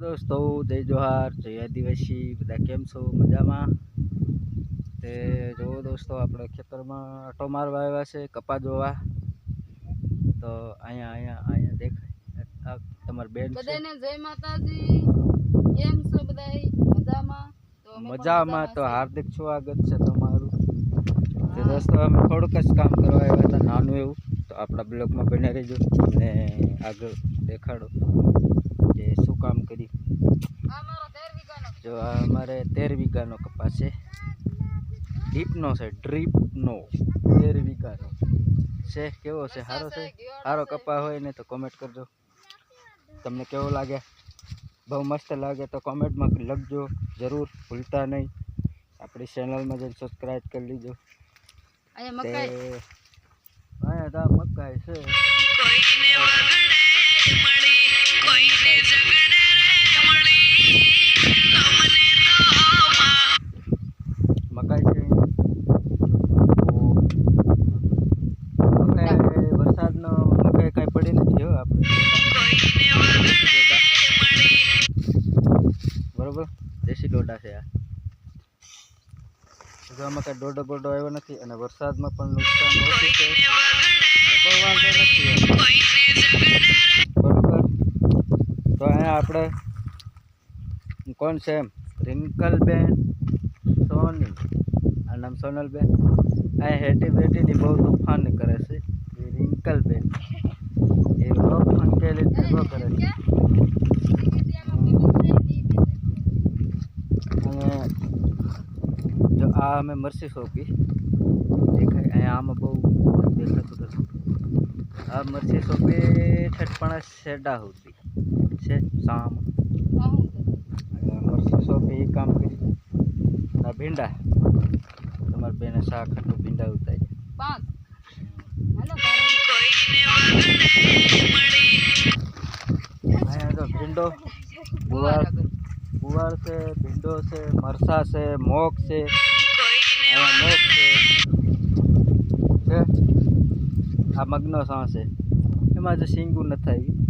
દોસ્તો જય જોહાર જય આદિવાસી બધા કેમ છો? મજામાં? તે જો દોસ્તો આપણે ખેતરમાં આટો મારવા આવ્યા છે કપા જોવા. તો અહીંયા અહીંયા અહીંયા દેખાય. તમારી બેન બધાને જય માતાજી. કેમ છો બધા મજામાં? તો મજામાં તો. હાર્દિક સ્વાગત છે તમારું. તે દોસ્તો અમે થોડુંક જ કામ કરવા આવ્યા હતા નાનું એવું. તો આપણા બ્લોગમાં બને રહેજો. અને આગળ દેખાડો. કામ વીઘાનો જો આ અમારે તેર વીઘાનો કપાસ છે. ડ્રીપનો છે ડ્રીપનો તેર વીઘાનો. છે કેવો છે? સારો છે? સારો કપા હોય ને તો કોમેન્ટ કરજો. તમને કેવો લાગે? બહુ મસ્ત લાગે તો કોમેન્ટમાં લખજો. જરૂર ભૂલતા નહીં. આપણી ચેનલમાં જઈને સબસ્ક્રાઈબ કરી લીજો. અહીંયા મકાઈ. છે. ડોડા છે આ. આમાં કાંઈ ડોડો બોડો આવ્યો નથી અને વરસાદમાં પણ નુકસાન ઓછું છે એટલે બહુ વાંધો નથી એમ. બરોબર તો અહીંયા આપણે કોણ છે એમ? રિંકલબેન સોની. આ નામ સોનલબેન. અહીંયા હેટી બેટીની બહુ તોફાન કરે છે. એ રિંકલબેન. એ બહુ ફંકેલી ભેગો કરે છે. અને જો આ અમે મરસી સોંપી. દેખાય, અહીંયા આમાં બહુ દેખાતું હતું આ મરસી સોંપી ઠટપણા શેડા હોતી છે સામ મરસી સોંપી એ કામ કરી આ ભીંડા. તમારા બેને શાક ખાટું ભીંડા ઉતારી પાંચ અહીંયા તો ભીંડો. ગુવાર. ગુવાર છે ભીંડો છે મરસા છે મોગ છે. મોગ છે. છે? આ મગનો સાં છે. એમાં જે સિંગું નથી આવી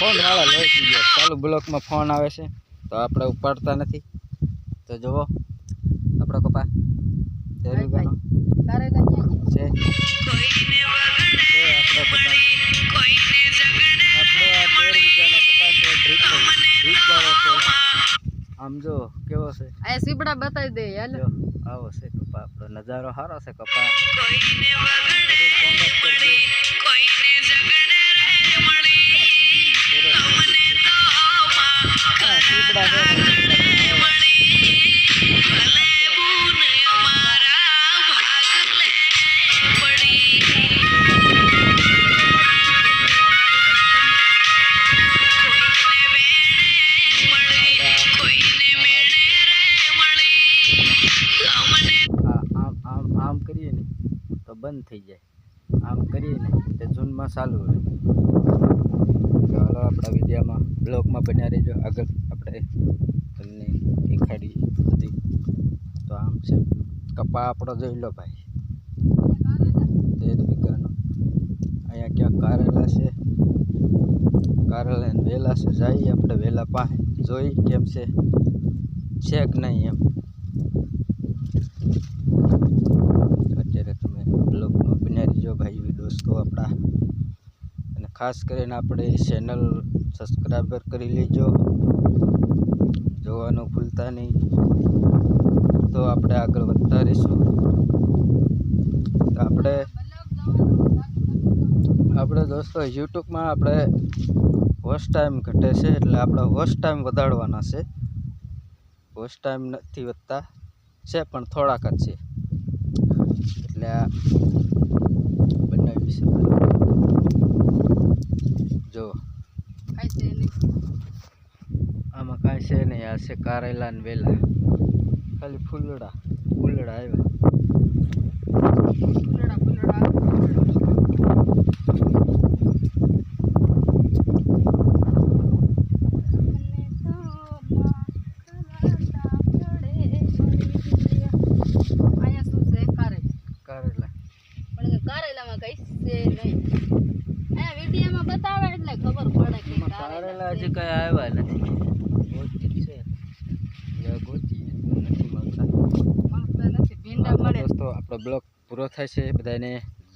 ફોન વાળા થઈ ગયો ચાલુ બ્લોકમાં ફોન આવે છે તો આપણે ઉપાડતા નથી. તો જુઓ આપણો કપા? છે. આ આમ જો કેવો છે? અહીંયા સીપડા બતાવી દે હાલો. આવો છે કપા આપણો નજારો સારો છે કપા છે. હા, બંધ થઈ જાય. આમ કરીએ ને તે જૂનમાં ચાલુ રહે બ્લોગમાં બન્યા રહેજો. આગળ આપણે તમને દેખાડી બધી. તો આમ છે. કપા આપણો જોઈ લો ભાઈ. તેર વીઘાનો. અહીંયા ક્યાં કારેલા છે? કારેલા વેલા છે. જઈએ આપણે વેલા પાસે. જોઈ કેમ છે કે નહીં એમ અત્યારે તમે બ્લોગમાં બન્યા રહીજો ભાઈ દોસ્તો આપણા અને ખાસ કરીને આપણે ચેનલ સબસ્ક્રાઈબર કરી લેજો. જોવાનું ભૂલતા નહીં. તો આપણે આગળ વધતા રહીશું. આપણે આપણે દોસ્તો યુટ્યુબમાં આપણે વોચ ટાઈમ ઘટે છે એટલે આપણે વોચ ટાઈમ વધારવાના છે. વોચ ટાઈમ નથી વધતા. છે પણ થોડાક જ છે. એટલે આ બનાવી છે જો. આમાં કાંઈ છે નહીં આ છે કારેલા ને વેલા. ખાલી ફૂલડા ફૂલડા આવ્યા ફૂલડા ફૂલડા ફૂલડા. મને તો માખલાતા પડે મળી ગયા. અહીંયા શું છે કારેલ કારેલા પણ કે કારેલામાં કઈ છે નહીં વિડીયોમાં બતાવે એટલે ખબર પડે કે કારેલા હજી કાંઈ આવ્યા નથી. ગોતી છે. એટલે ગોતી નથી મળતા. મળતા નથી ભીંડા મળે. દોસ્તો આપણો બ્લોગ પૂરો થાય છે. બધાને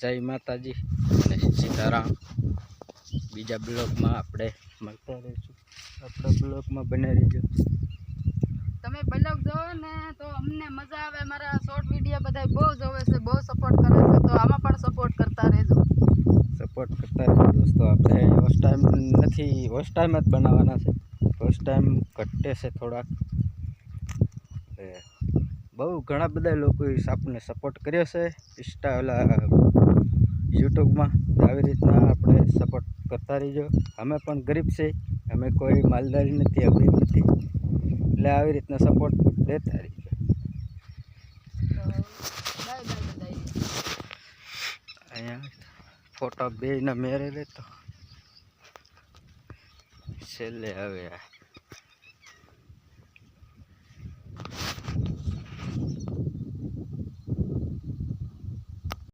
જય માતાજી અને સીતારામ. બીજા બ્લોગમાં આપણે મળતા રહીશું. આપણા બ્લોગમાં બનાવી રહીજો. તમે બ્લોગ જોવો ને તો અમને મજા આવે. મારા શોર્ટ વીડિયો બધા બહુ જોવે છે બહુ સપોર્ટ કરે છે તો આમાં પણ સપોર્ટ કરતા રહેજો સપોર્ટ કરતા રહેજો દોસ્તો આપણે ફર્સ્ટ ટાઈમ નથી ફર્સ્ટ ટાઈમ જ બનાવવાના છે. ફર્સ્ટ ટાઈમ ઘટે છે થોડાક. એ બહુ ઘણા બધા લોકોએ આપણને સપોર્ટ કર્યો છે. ઇન્સ્ટા ઓલા યુટ્યુબમાં આવી રીતના આપણે સપોર્ટ કરતા રહીજો. અમે પણ ગરીબ છે. અમે કોઈ માલદારી નથી અમીર નથી. એટલે આવી રીતના સપોર્ટ દેતા રહીજો. અહીંયા ફોટો બેયના મેરે રહેતો છેલ્લે હવે